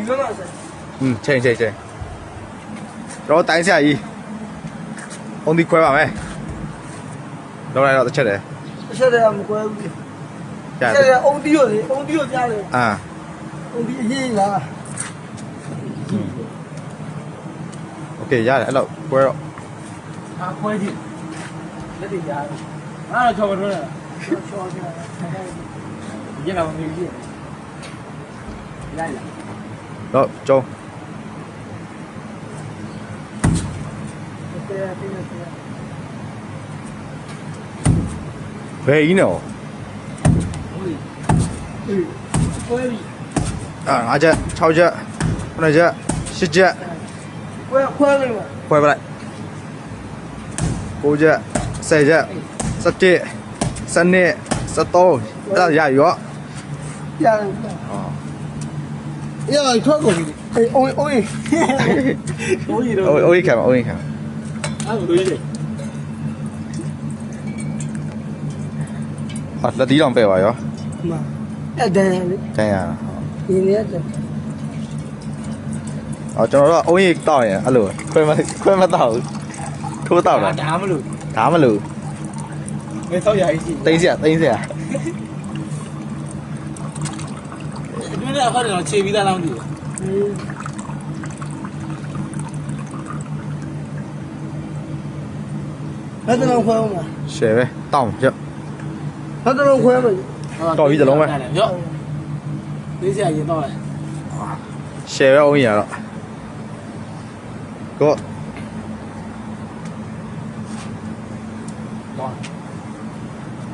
ဒီလိုတော့ဆက် อืมချိန်ချိန်ချိန်ကျွန်တော်တိုင်းဆရာကြီးအုံဒီခွဲပါမယ်တော့လိုက်တော့တစ်ချက်တယ် အချက်တည်းမကွဲဘူး ကြာ အချက်တည်းအုံတီးကိုလေအုံတီးကိုကြားတယ် အာ အုံတီးအရေးလား โอเคရတယ်အဲ့တော့ခွဲတော့ အာခွဲကြည့်လက်တွေကြားတယ် အားတော့ချော်မထွန်းနဲ့ ချောချော ညနေတော့နေကြည့်လိုက်လာ တော့ကျုံးတဲ့တင်းနေတယ်ဘယ်ကြီးနော်အေးခွဲပြီအာငါးချက်6ချက်9ချက်10ချက်ခွဲခွဲလိုက်ပါခွဲပလိုက်9ချက်10ချက်17 12 13အဲ့ဒါရရောရတယ်အေး ရထွက်ကုန်ပြီအေးအိုးအိုးဟိုကြီးတော့အိုးအိုးခံပါအိုးခံပါအဲ့လိုလေးဟာလက်တီးတောင်ပဲ့ပါရောမအဲ့ဒန်လေတန်းရဒီနေ့ကအော်ကျွန်တော်တို့ကအုံးရိပ်တောက်ရင်အဲ့လိုခွဲမခွဲမတောက်ဘူးထိုးတောက်တာဒါမလို့ဒါမလို့ငယ်တော့ရည်ရှိသိန်းစရာသိန်းစရာ 你们那块的切皮在哪里？嗯。还在那块吗？切呗，大五角。还在那吗？鱼子龙呗。等下也到了。写完我演了，给我。